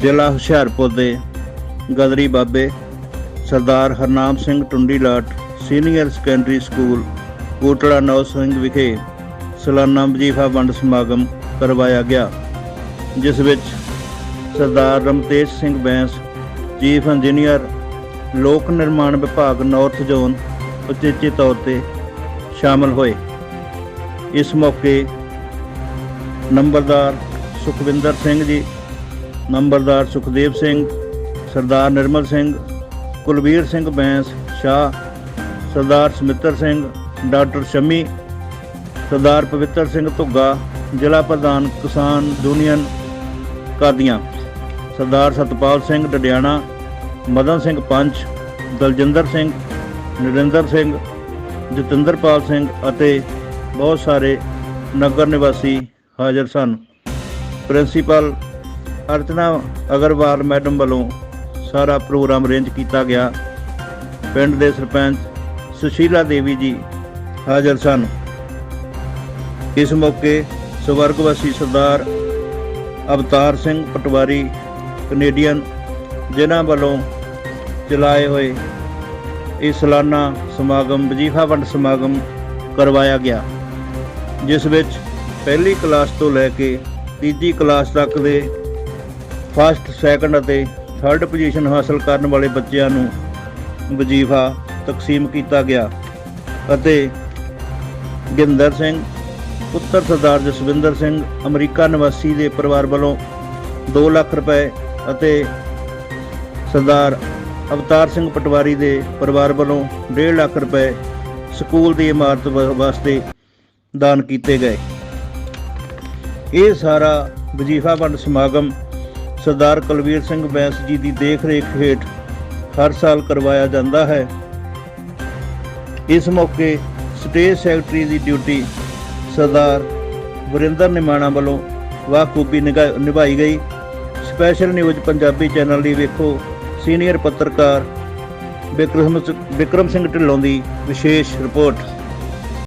ਜ਼ਿਲ੍ਹਾ ਹੁਸ਼ਿਆਰਪੁਰ ਦੇ ਗਦਰੀ ਬਾਬੇ Sardar Harnam Singh Tundilat senior secondary school Kotra Nau Singh ਵਿਖੇ ਸਾਲਾਨਾ ਵਜੀਫਾ ਵੰਡ ਸਮਾਗਮ ਕਰਵਾਇਆ ਗਿਆ, ਜਿਸ ਵਿੱਚ ਸਰਦਾਰ ਰਮਤੇਜ ਸਿੰਘ ਬੈਂਸ, ਚੀਫ ਇੰਜੀਨੀਅਰ, ਲੋਕ ਨਿਰਮਾਣ ਵਿਭਾਗ ਨਾਰਥ ਜ਼ੋਨ, ਉਚੇਚੇ ਤੌਰ ਤੇ ਸ਼ਾਮਲ ਹੋਏ। ਇਸ ਮੌਕੇ ਨੰਬਰਦਾਰ ਸੁਖਵਿੰਦਰ ਸਿੰਘ ਜੀ, ਨੰਬਰਦਾਰ ਸੁਖਦੇਵ ਸਿੰਘ, ਸਰਦਾਰ ਨਿਰਮਲ ਸਿੰਘ, ਕੁਲਵੀਰ ਸਿੰਘ ਬੈਂਸ ਸ਼ਾਹ, ਸਰਦਾਰ ਸਮਿੱਤਰ ਸਿੰਘ, ਡਾਕਟਰ ਸ਼ਮੀ, ਸਰਦਾਰ ਪਵਿੱਤਰ ਸਿੰਘ ਧੁੱਗਾ, ਜ਼ਿਲ੍ਹਾ ਪ੍ਰਧਾਨ ਕਿਸਾਨ ਯੂਨੀਅਨ ਕਾਦੀਆਂ, ਸਰਦਾਰ ਸਤਪਾਲ ਸਿੰਘ ਡਡਿਆਣਾ, ਮਦਨ ਸਿੰਘ ਪੰਚ, ਦਲਜਿੰਦਰ ਸਿੰਘ, ਨਰਿੰਦਰ ਸਿੰਘ ਜਤਿੰਦਰਪਾਲ ਸਿੰਘ ਅਤੇ ਬਹੁਤ ਸਾਰੇ ਨਗਰ ਨਿਵਾਸੀ ਹਾਜ਼ਰ ਸਨ। ਪ੍ਰਿੰਸੀਪਲ ਅਰਚਨਾ ਅਗਰਵਾਲ ਮੈਡਮ ਵੱਲੋਂ ਸਾਰਾ ਪ੍ਰੋਗਰਾਮ ਅਰੇਂਜ ਕੀਤਾ ਗਿਆ। ਪਿੰਡ ਦੇ ਸਰਪੰਚ ਸੁਸ਼ੀਲਾ ਦੇਵੀ ਜੀ ਹਾਜ਼ਰ ਸਨ। ਇਸ ਮੌਕੇ ਸਵਰਗਵਾਸੀ ਸਰਦਾਰ ਅਵਤਾਰ ਸਿੰਘ ਪਟਵਾਰੀ ਕੈਨੇਡੀਅਨ ਜਿਨ੍ਹਾਂ ਵੱਲੋਂ ਚਲਾਏ ਹੋਏ ਇਹ ਸਾਲਾਨਾ ਸਮਾਗਮ, ਵਜੀਫਾ ਵੰਡ ਸਮਾਗਮ ਕਰਵਾਇਆ ਗਿਆ, ਜਿਸ ਵਿੱਚ ਪਹਿਲੀ ਕਲਾਸ ਤੋਂ ਲੈ ਕੇ ਤੀਜੀ ਕਲਾਸ ਤੱਕ ਦੇ ਫਸਟ ਸੈਕੰਡ ਅਤੇ ਥਰਡ ਪੋਜੀਸ਼ਨ ਹਾਸਲ ਕਰਨ ਵਾਲੇ ਬੱਚਿਆਂ ਨੂੰ ਵਜੀਫਾ ਤਕਸੀਮ ਕੀਤਾ ਗਿਆ ਅਤੇ ਗਿੰਦਰ ਸਿੰਘ, ਪੁੱਤਰ ਸਰਦਾਰ ਜਸਵਿੰਦਰ ਸਿੰਘ, ਅਮਰੀਕਾ ਨਿਵਾਸੀ ਦੇ ਪਰਿਵਾਰ ਵੱਲੋਂ 2 ਲੱਖ ਰੁਪਏ ਅਤੇ ਸਰਦਾਰ ਅਵਤਾਰ ਸਿੰਘ ਪਟਵਾਰੀ ਦੇ ਪਰਿਵਾਰ ਵੱਲੋਂ 1.5 ਲੱਖ ਰੁਪਏ ਸਕੂਲ ਦੀ ਇਮਾਰਤ ਵਾ- ਵਾਸਤੇ ਦਾਨ ਕੀਤੇ ਗਏ। ਇਹ ਸਾਰਾ ਵਜੀਫਾ ਵੰਡ ਸਮਾਗਮ ਸਰਦਾਰ ਕੁਲਵੀਰ ਸਿੰਘ ਬੈਂਸ ਜੀ ਦੀ ਦੇਖ-ਰੇਖ ਹੇਠ ਹਰ ਸਾਲ ਕਰਵਾਇਆ ਜਾਂਦਾ ਹੈ। ਇਸ ਮੌਕੇ ਸਟੇਜ ਸੈਕਟਰੀ ਦੀ ਡਿਊਟੀ ਸਰਦਾਰ ਵਰਿੰਦਰ ਨਿਮਾਣਾ ਵੱਲੋਂ ਵਾਖੂਬੀ ਨਿਗਾ- ਨਿਭਾਈ ਗਈ। ਸਪੈਸ਼ਲ ਨਿਊਜ਼ ਪੰਜਾਬੀ ਚੈਨਲ ਲਈ ਵੇਖੋ। ਸੀਨੀਅਰ ਪੱਤਰਕਾਰ ਵਿਕਰਮ ਵਿਕਰਮ ਸਿੰਘ ਢਿੱਲੋਂ ਦੀ ਵਿਸ਼ੇਸ਼ ਰਿਪੋਰਟ।